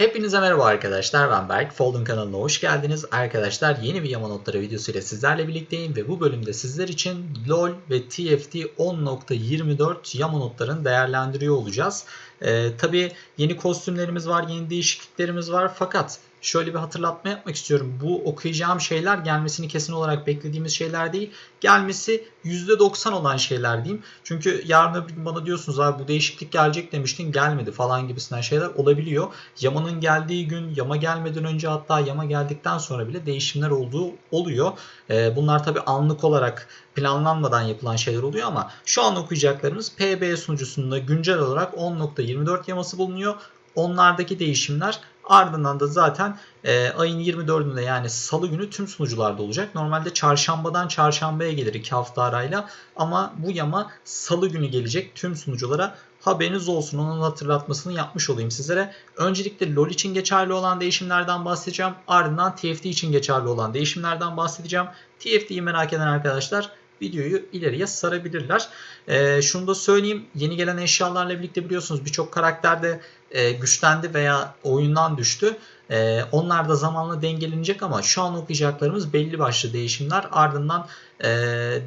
Hepinize merhaba arkadaşlar ben Berk. Folding kanalına hoş geldiniz. Arkadaşlar yeni bir Yama Notları videosu ile sizlerle birlikteyim ve bu bölümde sizler için LoL ve TFT 10.24 Yama Notlarını değerlendiriyor olacağız. Ee, Tabi yeni kostümlerimiz var, yeni değişikliklerimiz var fakat şöyle bir hatırlatma yapmak istiyorum. Bu okuyacağım şeyler gelmesini kesin olarak beklediğimiz şeyler değil. Gelmesi %90 olan şeyler diyeyim. Çünkü yarın öbür gün bana diyorsunuz abi bu değişiklik gelecek demiştin gelmedi falan gibisinden şeyler olabiliyor. Yamanın geldiği gün, yama gelmeden önce hatta yama geldikten sonra bile değişimler olduğu oluyor. Ee, bunlar tabi anlık olarak planlanmadan yapılan şeyler oluyor ama şu an okuyacaklarımız PB sunucusunda güncel olarak 10.24 yaması bulunuyor. Onlardaki değişimler ardından da zaten e, ayın 24'ünde yani salı günü tüm sunucularda olacak. Normalde çarşambadan çarşambaya gelir 2 hafta arayla ama bu yama salı günü gelecek tüm sunuculara. Haberiniz olsun onun hatırlatmasını yapmış olayım sizlere. Öncelikle LoL için geçerli olan değişimlerden bahsedeceğim. Ardından TFT için geçerli olan değişimlerden bahsedeceğim. TFT'yi merak eden arkadaşlar videoyu ileriye sarabilirler. Ee, şunu da söyleyeyim. Yeni gelen eşyalarla birlikte biliyorsunuz birçok karakter de e, güçlendi veya oyundan düştü. E, onlar da zamanla dengelenecek ama şu an okuyacaklarımız belli başlı değişimler. Ardından e,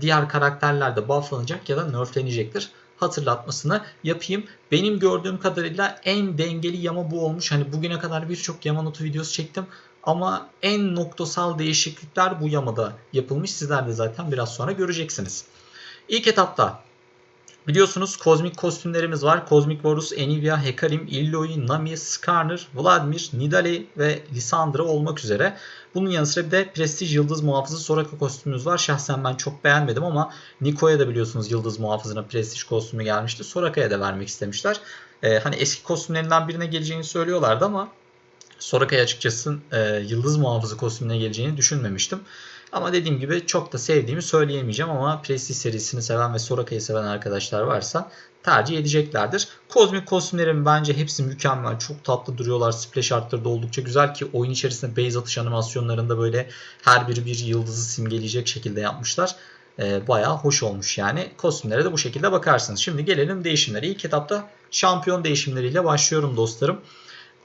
diğer karakterler de bufflanacak ya da nerflenecektir hatırlatmasını yapayım. Benim gördüğüm kadarıyla en dengeli yama bu olmuş. Hani bugüne kadar birçok yama notu videosu çektim. Ama en noktasal değişiklikler bu yamada yapılmış. Sizler de zaten biraz sonra göreceksiniz. İlk etapta biliyorsunuz kozmik kostümlerimiz var. Kozmik Varus, Enivia, Hekarim, Illoi, Nami, Skarner, Vladimir, Nidalee ve Lissandra olmak üzere. Bunun yanı sıra bir de Prestige Yıldız Muhafızı Soraka kostümümüz var. Şahsen ben çok beğenmedim ama Niko'ya da biliyorsunuz Yıldız Muhafızı'na Prestige kostümü gelmişti. Soraka'ya da vermek istemişler. Ee, hani eski kostümlerinden birine geleceğini söylüyorlardı ama Soraka'ya açıkçası e, Yıldız Muhafızı kostümüne geleceğini düşünmemiştim. Ama dediğim gibi çok da sevdiğimi söyleyemeyeceğim ama Prestige serisini seven ve Soraka'yı seven arkadaşlar varsa tercih edeceklerdir. Kozmik kostümlerin bence hepsi mükemmel. Çok tatlı duruyorlar. Splash artları da oldukça güzel ki oyun içerisinde base atış animasyonlarında böyle her biri bir yıldızı simgeleyecek şekilde yapmışlar. Ee, bayağı hoş olmuş yani. Kostümlere de bu şekilde bakarsınız. Şimdi gelelim değişimlere. İlk etapta şampiyon değişimleriyle başlıyorum dostlarım.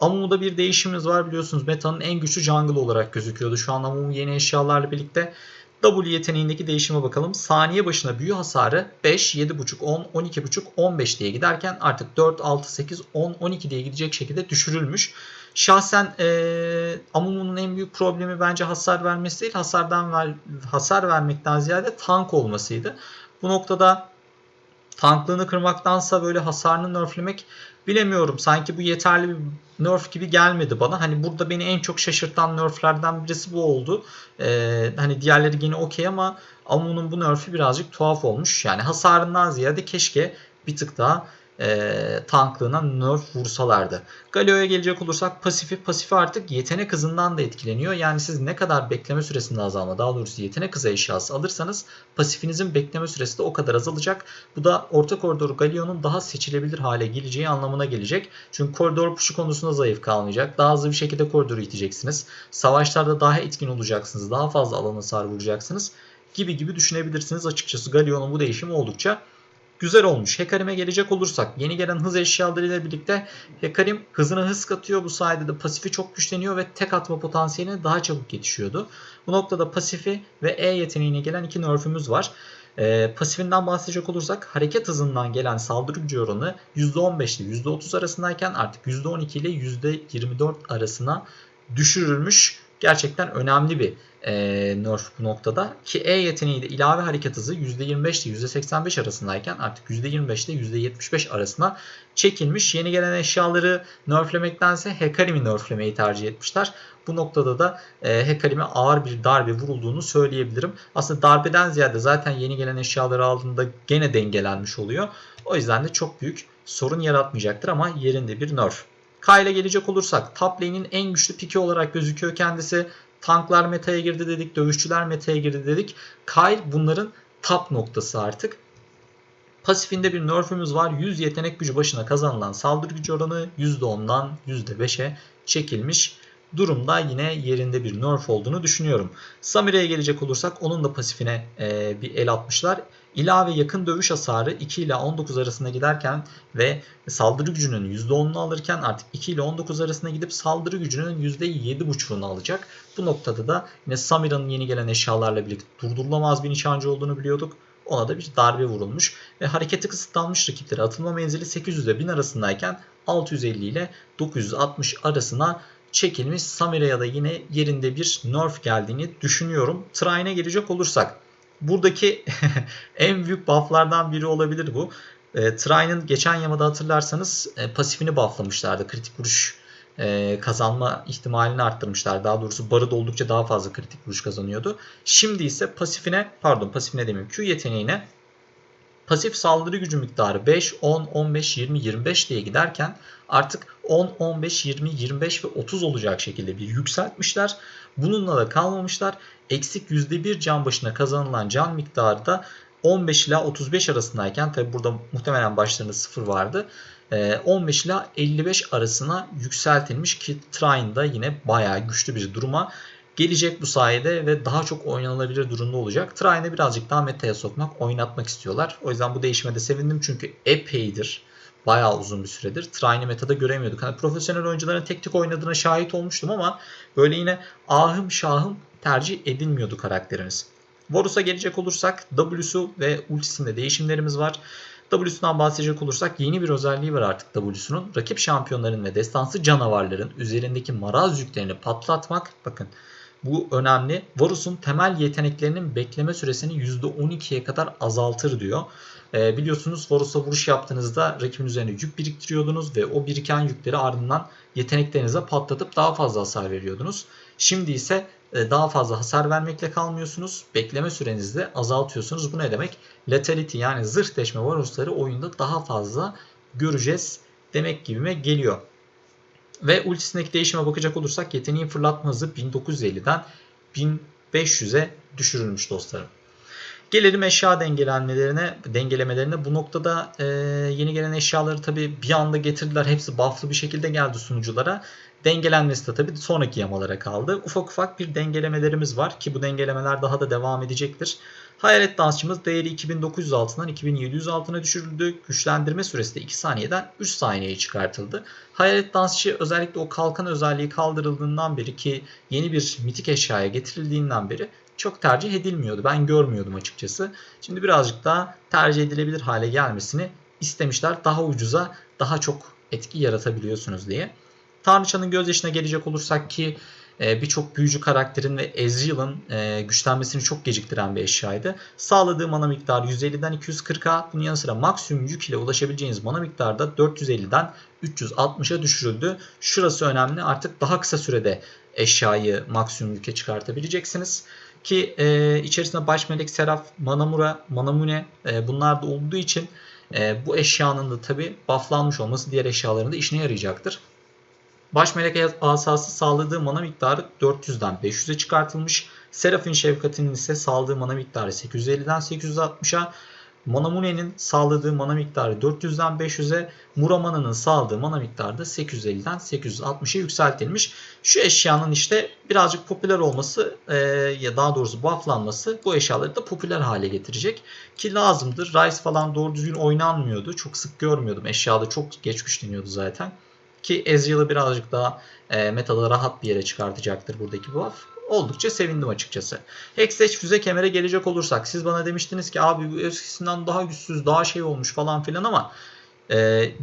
Amumu'da bir değişimimiz var biliyorsunuz. Meta'nın en güçlü jungle olarak gözüküyordu. Şu an Amumu yeni eşyalarla birlikte W yeteneğindeki değişime bakalım. Saniye başına büyü hasarı 5, 7.5, 10, 12.5, 15 diye giderken artık 4, 6, 8, 10, 12 diye gidecek şekilde düşürülmüş. Şahsen ee, Amumu'nun en büyük problemi bence hasar vermesi değil, hasardan ver, hasar vermekten ziyade tank olmasıydı. Bu noktada tanklığını kırmaktansa böyle hasarını nerflemek bilemiyorum. Sanki bu yeterli bir nerf gibi gelmedi bana. Hani burada beni en çok şaşırtan nerflerden birisi bu oldu. Ee, hani diğerleri yine okey ama Amu'nun bu nerf'i birazcık tuhaf olmuş. Yani hasarından ziyade keşke bir tık daha e, tanklığına nerf vursalardı. Galio'ya gelecek olursak pasifi pasifi artık yetenek hızından da etkileniyor. Yani siz ne kadar bekleme süresinde azalma daha doğrusu yetenek hızı eşyası alırsanız pasifinizin bekleme süresi de o kadar azalacak. Bu da orta koridor Galio'nun daha seçilebilir hale geleceği anlamına gelecek. Çünkü koridor puşu konusunda zayıf kalmayacak. Daha hızlı bir şekilde koridoru iteceksiniz. Savaşlarda daha etkin olacaksınız. Daha fazla alana sar vuracaksınız. Gibi gibi düşünebilirsiniz. Açıkçası Galio'nun bu değişimi oldukça güzel olmuş. Hekarim'e gelecek olursak yeni gelen hız eşyalarıyla birlikte Hekarim hızına hız katıyor. Bu sayede de pasifi çok güçleniyor ve tek atma potansiyeline daha çabuk yetişiyordu. Bu noktada pasifi ve E yeteneğine gelen iki nerf'ümüz var. Ee, pasifinden bahsedecek olursak hareket hızından gelen saldırı gücü oranı %15 ile %30 arasındayken artık %12 ile %24 arasına düşürülmüş. Gerçekten önemli bir e, nerf bu noktada. Ki E yeteneği de ilave hareket hızı %25 ile %85 arasındayken artık %25 ile %75 arasına çekilmiş. Yeni gelen eşyaları nerflemektense Hekarim'i nerflemeyi tercih etmişler. Bu noktada da e, Hekarim'e ağır bir darbe vurulduğunu söyleyebilirim. Aslında darbeden ziyade zaten yeni gelen eşyaları aldığında gene dengelenmiş oluyor. O yüzden de çok büyük sorun yaratmayacaktır ama yerinde bir nerf. Kyle'e gelecek olursak top lane'in en güçlü piki olarak gözüküyor kendisi. Tanklar metaya girdi dedik, dövüşçüler metaya girdi dedik. Kyle bunların top noktası artık. Pasifinde bir nerf'ümüz var. 100 yetenek gücü başına kazanılan saldırı gücü oranı %10'dan %5'e çekilmiş durumda yine yerinde bir nerf olduğunu düşünüyorum. Samire'ye gelecek olursak onun da pasifine e, bir el atmışlar. İlave yakın dövüş hasarı 2 ile 19 arasında giderken ve saldırı gücünün %10'unu alırken artık 2 ile 19 arasında gidip saldırı gücünün %7.5'unu alacak. Bu noktada da yine Samira'nın yeni gelen eşyalarla birlikte durdurulamaz bir nişancı olduğunu biliyorduk. Ona da bir darbe vurulmuş ve hareketi kısıtlanmış rakiplere atılma menzili 800 ile 1000 arasındayken 650 ile 960 arasına çekilmiş. Samira'ya da yine yerinde bir nerf geldiğini düşünüyorum. Trine'e gelecek olursak buradaki en büyük bufflardan biri olabilir bu. E, Trine'ın geçen yamada hatırlarsanız e, pasifini bufflamışlardı. Kritik vuruş e, kazanma ihtimalini arttırmışlar. Daha doğrusu barı doldukça daha fazla kritik vuruş kazanıyordu. Şimdi ise pasifine pardon pasifine demiyorum Q yeteneğine pasif saldırı gücü miktarı 5, 10, 15, 20, 25 diye giderken artık 10, 15, 20, 25 ve 30 olacak şekilde bir yükseltmişler. Bununla da kalmamışlar. Eksik %1 can başına kazanılan can miktarı da 15 ila 35 arasındayken tabi burada muhtemelen başlarında 0 vardı. 15 ila 55 arasına yükseltilmiş ki Trine'da yine bayağı güçlü bir duruma gelecek bu sayede ve daha çok oynanılabilir durumda olacak. Trine'ı birazcık daha meta'ya sokmak, oynatmak istiyorlar. O yüzden bu değişime de sevindim çünkü epeydir bayağı uzun bir süredir. Trine'i metada göremiyorduk. Hani profesyonel oyuncuların tek tek oynadığına şahit olmuştum ama böyle yine ahım şahım tercih edilmiyordu karakterimiz. Varus'a gelecek olursak W'su ve ultisinde değişimlerimiz var. W'sundan bahsedecek olursak yeni bir özelliği var artık W'sunun. Rakip şampiyonların ve destansı canavarların üzerindeki maraz yüklerini patlatmak. Bakın bu önemli. Varus'un temel yeteneklerinin bekleme süresini %12'ye kadar azaltır diyor. E, biliyorsunuz Varus'a vuruş yaptığınızda rakibin üzerine yük biriktiriyordunuz ve o biriken yükleri ardından yeteneklerinize patlatıp daha fazla hasar veriyordunuz. Şimdi ise e, daha fazla hasar vermekle kalmıyorsunuz. Bekleme sürenizi de azaltıyorsunuz. Bu ne demek? Lethality yani zırh deşme varusları oyunda daha fazla göreceğiz demek gibime geliyor. Ve ultisindeki değişime bakacak olursak yeteneğin fırlatma hızı 1950'den 1500'e düşürülmüş dostlarım. Gelelim eşya dengelenmelerine, dengelemelerine. Bu noktada e, yeni gelen eşyaları tabi bir anda getirdiler. Hepsi bufflı bir şekilde geldi sunuculara. Dengelenmesi de tabi sonraki yamalara kaldı. Ufak ufak bir dengelemelerimiz var ki bu dengelemeler daha da devam edecektir. Hayalet dansçımız değeri 2900 altından 2700 altına düşürüldü. Güçlendirme süresi de 2 saniyeden 3 saniyeye çıkartıldı. Hayalet dansçı özellikle o kalkan özelliği kaldırıldığından beri ki yeni bir mitik eşyaya getirildiğinden beri çok tercih edilmiyordu. Ben görmüyordum açıkçası. Şimdi birazcık daha tercih edilebilir hale gelmesini istemişler. Daha ucuza daha çok etki yaratabiliyorsunuz diye. Tanrıçanın gözyaşına gelecek olursak ki e, birçok büyücü karakterin ve Ezreal'ın e, güçlenmesini çok geciktiren bir eşyaydı. Sağladığı mana miktarı 150'den 240'a bunun yanı sıra maksimum yük ile ulaşabileceğiniz mana miktarı da 450'den 360'a düşürüldü. Şurası önemli artık daha kısa sürede eşyayı maksimum yüke çıkartabileceksiniz. Ki e, içerisinde baş melek, seraf, manamura, manamune e, bunlar da olduğu için e, bu eşyanın da tabi bufflanmış olması diğer eşyaların da işine yarayacaktır. Baş melek asası sağladığı mana miktarı 400'den 500'e çıkartılmış. Serafin şefkatinin ise sağladığı mana miktarı 850'den 860'a. Manamune'nin sağladığı mana miktarı 400'den 500'e, Muramana'nın sağladığı mana miktarı da 850'den 860'a yükseltilmiş. Şu eşyanın işte birazcık popüler olması e, ya daha doğrusu bufflanması bu eşyaları da popüler hale getirecek. Ki lazımdır. Rise falan doğru düzgün oynanmıyordu. Çok sık görmüyordum. Eşyada çok geç güçleniyordu zaten. Ki Ezreal'ı birazcık daha e, metada rahat bir yere çıkartacaktır buradaki buff. Oldukça sevindim açıkçası. Hextech füze kemere gelecek olursak siz bana demiştiniz ki abi bu eskisinden daha güçsüz daha şey olmuş falan filan ama e,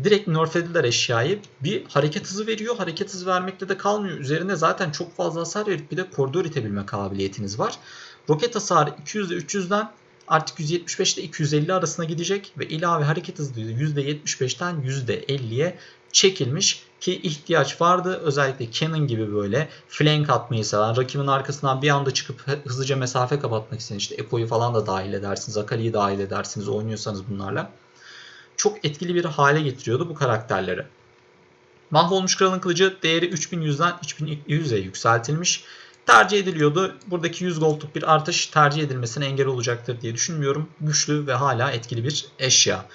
direkt nerflediler eşyayı. Bir hareket hızı veriyor. Hareket hızı vermekte de kalmıyor. Üzerine zaten çok fazla hasar verip bir de koridor itebilme kabiliyetiniz var. Roket hasarı 200 ile 300'den artık 175 ile 250 arasına gidecek ve ilave hareket hızı %75'ten %50'ye çekilmiş ki ihtiyaç vardı. Özellikle Canon gibi böyle flank atmayı seven, rakibin arkasından bir anda çıkıp hızlıca mesafe kapatmak isteyen işte Eko'yu falan da dahil edersiniz, Akali'yi dahil edersiniz oynuyorsanız bunlarla. Çok etkili bir hale getiriyordu bu karakterleri. Mahvolmuş Kralın Kılıcı değeri 3100'den 3200'e yükseltilmiş. Tercih ediliyordu. Buradaki 100 goldluk bir artış tercih edilmesine engel olacaktır diye düşünmüyorum. Güçlü ve hala etkili bir eşya.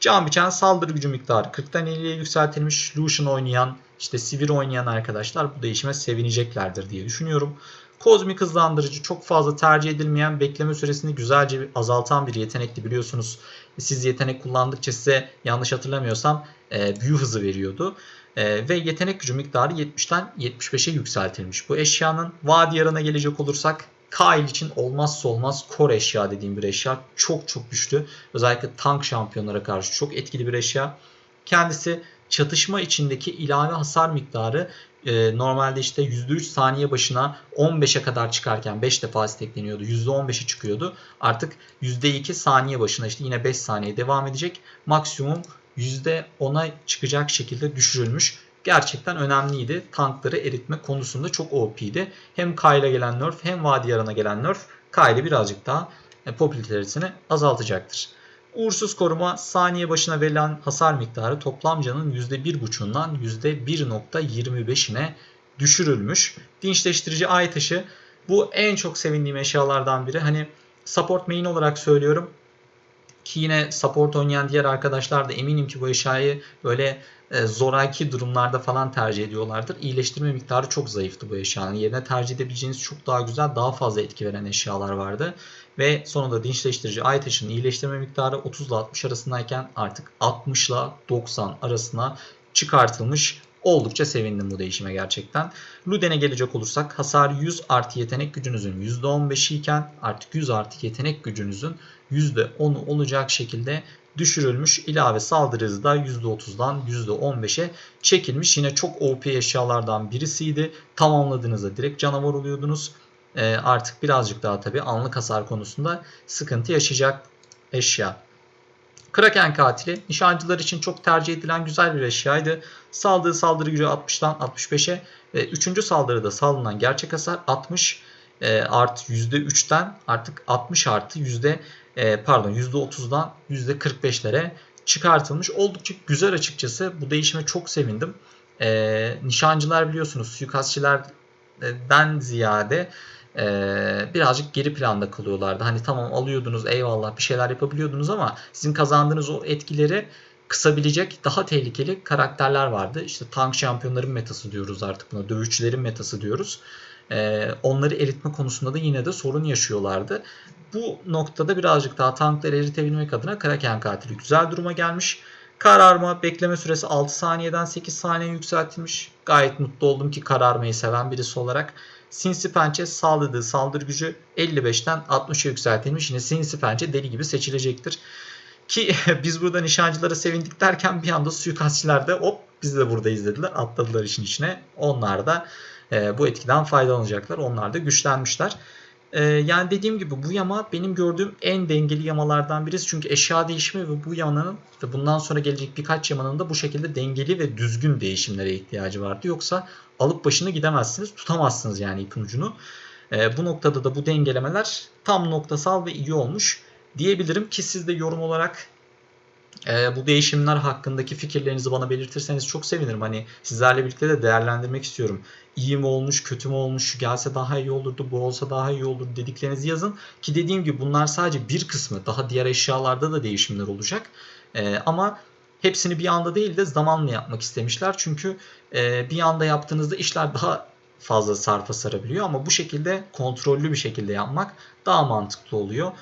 Can biçen saldırı gücü miktarı 40'tan 50'ye yükseltilmiş. Lucian oynayan işte sivir oynayan arkadaşlar bu değişime sevineceklerdir diye düşünüyorum. Kozmik hızlandırıcı çok fazla tercih edilmeyen bekleme süresini güzelce azaltan bir yetenekti biliyorsunuz. Siz yetenek kullandıkça size yanlış hatırlamıyorsam e, büyü hızı veriyordu. E, ve yetenek gücü miktarı 70'ten 75'e yükseltilmiş. Bu eşyanın vadi yarına gelecek olursak Kyle için olmazsa olmaz core eşya dediğim bir eşya. Çok çok güçlü. Özellikle tank şampiyonlara karşı çok etkili bir eşya. Kendisi çatışma içindeki ilave hasar miktarı e, normalde işte %3 saniye başına 15'e kadar çıkarken 5 defa stekleniyordu. %15'e çıkıyordu. Artık %2 saniye başına işte yine 5 saniye devam edecek. Maksimum %10'a çıkacak şekilde düşürülmüş. Gerçekten önemliydi. Tankları eritme konusunda çok OP'ydi. Hem Kyle'a gelen nerf hem Vadi Yaran'a gelen nerf Kyle'i birazcık daha e, popülaritesini azaltacaktır. Uğursuz koruma saniye başına verilen hasar miktarı toplam canın %1.5'undan %1.25'ine düşürülmüş. Dinçleştirici ay taşı bu en çok sevindiğim eşyalardan biri. Hani support main olarak söylüyorum. Ki yine support oynayan diğer arkadaşlar da eminim ki bu eşyayı böyle e, zoraki durumlarda falan tercih ediyorlardır. İyileştirme miktarı çok zayıftı bu eşyanın. Yerine tercih edebileceğiniz çok daha güzel, daha fazla etki veren eşyalar vardı. Ve sonunda dinçleştirici ay taşının iyileştirme miktarı 30 ile 60 arasındayken artık 60 ile 90 arasına çıkartılmış. Oldukça sevindim bu değişime gerçekten. Luden'e gelecek olursak hasar 100 artı yetenek gücünüzün %15'i iken artık 100 artı yetenek gücünüzün %10'u olacak şekilde düşürülmüş. İlave saldırı hızı da %30'dan %15'e çekilmiş. Yine çok OP eşyalardan birisiydi. Tamamladığınızda direkt canavar oluyordunuz. Ee, artık birazcık daha tabii anlık hasar konusunda sıkıntı yaşayacak eşya. Kraken katili nişancılar için çok tercih edilen güzel bir eşyaydı. Saldığı saldırı gücü 60'tan 65'e ve 3. saldırıda salınan gerçek hasar 60 e, artı %3'ten artık 60 artı yüzde e, pardon %30'dan %45'lere çıkartılmış. Oldukça güzel açıkçası. Bu değişime çok sevindim. E, nişancılar biliyorsunuz suikastçilerden ziyade e, birazcık geri planda kalıyorlardı. Hani tamam alıyordunuz eyvallah bir şeyler yapabiliyordunuz ama sizin kazandığınız o etkileri kısabilecek daha tehlikeli karakterler vardı. İşte tank şampiyonların metası diyoruz artık buna. Dövüşçülerin metası diyoruz. Ee, onları eritme konusunda da yine de sorun yaşıyorlardı. Bu noktada birazcık daha tankları eritebilmek adına Kraken katili güzel duruma gelmiş. Kararma bekleme süresi 6 saniyeden 8 saniye yükseltilmiş. Gayet mutlu oldum ki kararmayı seven birisi olarak. Sinsi Pençe saldırdığı saldırı gücü 55'ten 60'a yükseltilmiş. Yine Sinsi Pençe deli gibi seçilecektir. Ki biz burada nişancılara sevindik derken bir anda suikastçiler de hop biz de burada izlediler. Atladılar işin içine. Onlar da e, bu etkiden faydalanacaklar. Onlar da güçlenmişler. E, yani dediğim gibi bu yama benim gördüğüm en dengeli yamalardan birisi. Çünkü eşya değişimi ve bu yamanın ve bundan sonra gelecek birkaç yamanın da bu şekilde dengeli ve düzgün değişimlere ihtiyacı vardı. Yoksa alıp başını gidemezsiniz. Tutamazsınız yani ipin ucunu. E, bu noktada da bu dengelemeler tam noktasal ve iyi olmuş diyebilirim ki siz de yorum olarak e, bu değişimler hakkındaki fikirlerinizi bana belirtirseniz çok sevinirim. Hani sizlerle birlikte de değerlendirmek istiyorum. İyi mi olmuş, kötü mü olmuş, şu gelse daha iyi olurdu, bu olsa daha iyi olur dediklerinizi yazın. Ki dediğim gibi bunlar sadece bir kısmı. Daha diğer eşyalarda da değişimler olacak. E, ama hepsini bir anda değil de zamanla yapmak istemişler. Çünkü e, bir anda yaptığınızda işler daha fazla sarfa sarabiliyor. Ama bu şekilde kontrollü bir şekilde yapmak daha mantıklı oluyor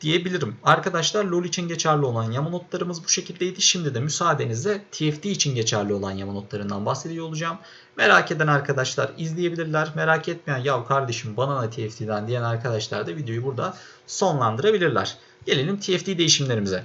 diyebilirim. Arkadaşlar LoL için geçerli olan yama notlarımız bu şekildeydi. Şimdi de müsaadenizle TFT için geçerli olan yama notlarından bahsediyor olacağım. Merak eden arkadaşlar izleyebilirler. Merak etmeyen ya kardeşim bana ne TFT'den diyen arkadaşlar da videoyu burada sonlandırabilirler. Gelelim TFT değişimlerimize.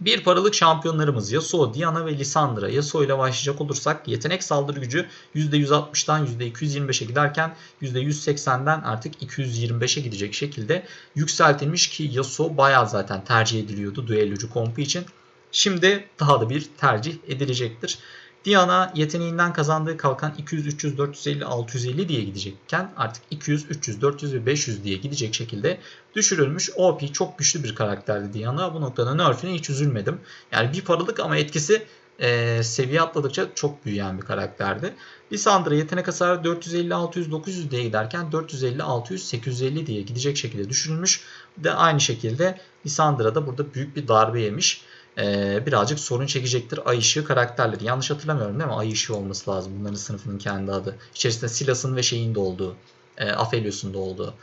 Bir paralık şampiyonlarımız Yasuo, Diana ve Lissandra. Yasuo ile başlayacak olursak yetenek saldırı gücü %160'dan %225'e giderken %180'den artık 225'e gidecek şekilde yükseltilmiş ki Yasuo bayağı zaten tercih ediliyordu düellocu kompu için. Şimdi daha da bir tercih edilecektir. Diana yeteneğinden kazandığı kalkan 200, 300, 450, 650 diye gidecekken artık 200, 300, 400 ve 500 diye gidecek şekilde düşürülmüş. OP çok güçlü bir karakterdi Diana. Bu noktada nerf'ine hiç üzülmedim. Yani bir paralık ama etkisi e, seviye atladıkça çok büyüyen bir karakterdi. Lissandra yetenek hasarı 450, 600, 900 diye giderken 450, 600, 850 diye gidecek şekilde düşürülmüş. De aynı şekilde Lissandra da burada büyük bir darbe yemiş. E, birazcık sorun çekecektir. Ay ışığı karakterleri. Yanlış hatırlamıyorum değil mi? Ay ışığı olması lazım. Bunların sınıfının kendi adı. İçerisinde Silas'ın ve şeyin de olduğu. E, Aphelios'un da olduğu.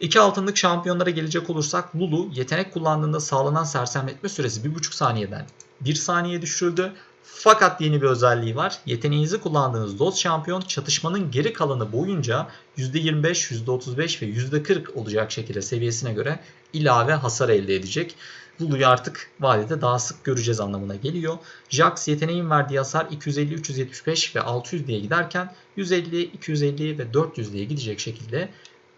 İki altınlık şampiyonlara gelecek olursak Lulu yetenek kullandığında sağlanan sersemletme süresi 1.5 saniyeden 1 saniye düşürüldü. Fakat yeni bir özelliği var. Yeteneğinizi kullandığınız dost şampiyon çatışmanın geri kalanı boyunca %25, %35 ve %40 olacak şekilde seviyesine göre ilave hasar elde edecek. Lulu'yu artık vadide daha sık göreceğiz anlamına geliyor. Jax yeteneğin verdiği hasar 250, 375 ve 600 diye giderken 150, 250 ve 400 diye gidecek şekilde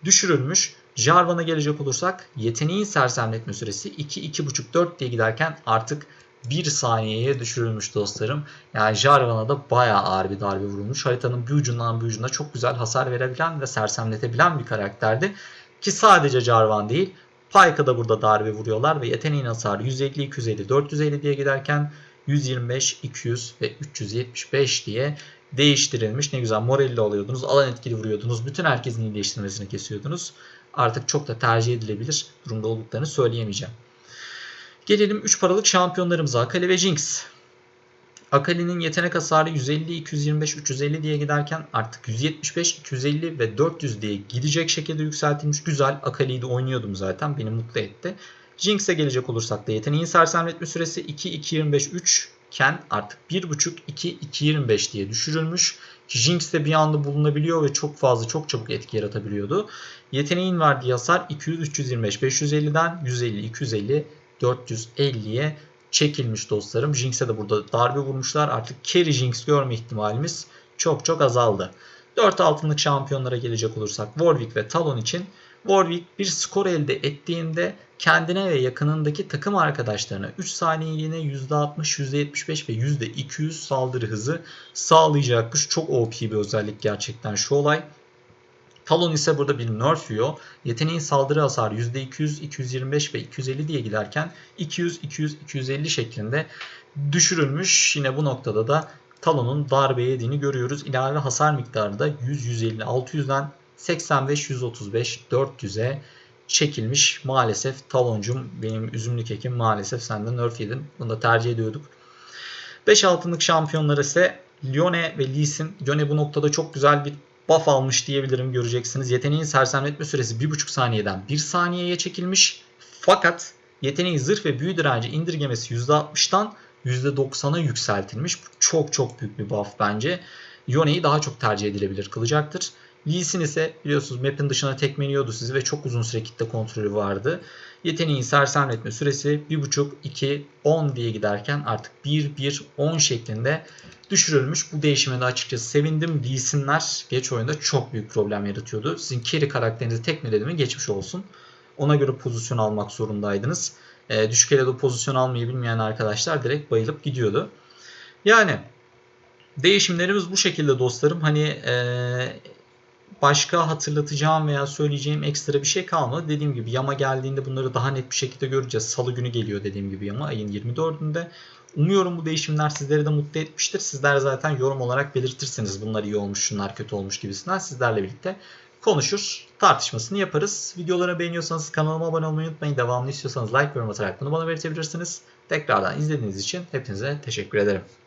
düşürülmüş. Jarvan'a gelecek olursak yeteneğin sersemletme süresi 2, 2.5, 4 diye giderken artık 1 saniyeye düşürülmüş dostlarım. Yani Jarvan'a da bayağı ağır bir darbe vurulmuş. Haritanın bir ucundan bir ucuna çok güzel hasar verebilen ve sersemletebilen bir karakterdi. Ki sadece Jarvan değil Pyke'a da burada darbe vuruyorlar ve yeteneğin hasarı 150, 250, 450 diye giderken 125, 200 ve 375 diye değiştirilmiş. Ne güzel moralli oluyordunuz. Alan etkili vuruyordunuz. Bütün herkesin iyileştirmesini kesiyordunuz. Artık çok da tercih edilebilir durumda olduklarını söyleyemeyeceğim. Gelelim 3 paralık şampiyonlarımıza Akali ve Jinx. Akali'nin yetenek hasarı 150, 225, 350 diye giderken artık 175, 250 ve 400 diye gidecek şekilde yükseltilmiş. Güzel. Akali'yi de oynuyordum zaten. Beni mutlu etti. Jinx'e gelecek olursak da yeteneğin sersemletme süresi 2, 2, 25, 3 iken artık 1.5, 2, 2, 25 diye düşürülmüş. Jinx de bir anda bulunabiliyor ve çok fazla çok çabuk etki yaratabiliyordu. Yeteneğin verdiği hasar 200, 325, 550'den 150, 250, 450'ye çekilmiş dostlarım. Jinx'e de burada darbe vurmuşlar. Artık carry Jinx görme ihtimalimiz çok çok azaldı. 4 altınlık şampiyonlara gelecek olursak Warwick ve Talon için Warwick bir skor elde ettiğinde kendine ve yakınındaki takım arkadaşlarına 3 saniyeliğine %60, %75 ve %200 saldırı hızı sağlayacakmış. Çok OP bir özellik gerçekten şu olay. Talon ise burada bir nerf yiyor. Yeteneğin saldırı hasarı %200, 225 ve 250 diye giderken 200, 200, 250 şeklinde düşürülmüş. Yine bu noktada da Talon'un darbe yediğini görüyoruz. İlave hasar miktarı da 100, 150, 600'den 85, 135, 400'e çekilmiş. Maalesef Talon'cum benim üzümlü kekim maalesef senden nerf yedin. Bunu da tercih ediyorduk. 5 altınlık şampiyonlar ise Lione ve Lee Sin. Lione bu noktada çok güzel bir buff almış diyebilirim göreceksiniz. Yeteneğin sersemletme süresi 1.5 saniyeden 1 saniyeye çekilmiş. Fakat yeteneği zırh ve büyü direnci indirgemesi %60'dan %90'a yükseltilmiş. Bu çok çok büyük bir buff bence. Yone'yi daha çok tercih edilebilir kılacaktır. Lee Sin ise biliyorsunuz map'in dışına tekmeliyordu sizi ve çok uzun süre kitle kontrolü vardı. Yeteneğin sersemletme süresi 1.5, 2, 10 diye giderken artık 1, 1, 10 şeklinde düşürülmüş. Bu değişime de açıkçası sevindim. Lee Sin'ler geç oyunda çok büyük problem yaratıyordu. Sizin carry karakterinizi tekmeledi mi geçmiş olsun. Ona göre pozisyon almak zorundaydınız. E, düşük elo'da pozisyon almayı bilmeyen arkadaşlar direkt bayılıp gidiyordu. Yani değişimlerimiz bu şekilde dostlarım. Hani e, başka hatırlatacağım veya söyleyeceğim ekstra bir şey kalmadı. Dediğim gibi yama geldiğinde bunları daha net bir şekilde göreceğiz. Salı günü geliyor dediğim gibi yama ayın 24'ünde. Umuyorum bu değişimler sizleri de mutlu etmiştir. Sizler zaten yorum olarak belirtirseniz bunlar iyi olmuş, şunlar kötü olmuş gibisinden sizlerle birlikte konuşur, tartışmasını yaparız. Videoları beğeniyorsanız kanalıma abone olmayı unutmayın. Devamlı istiyorsanız like yorum atarak bunu bana belirtebilirsiniz. Tekrardan izlediğiniz için hepinize teşekkür ederim.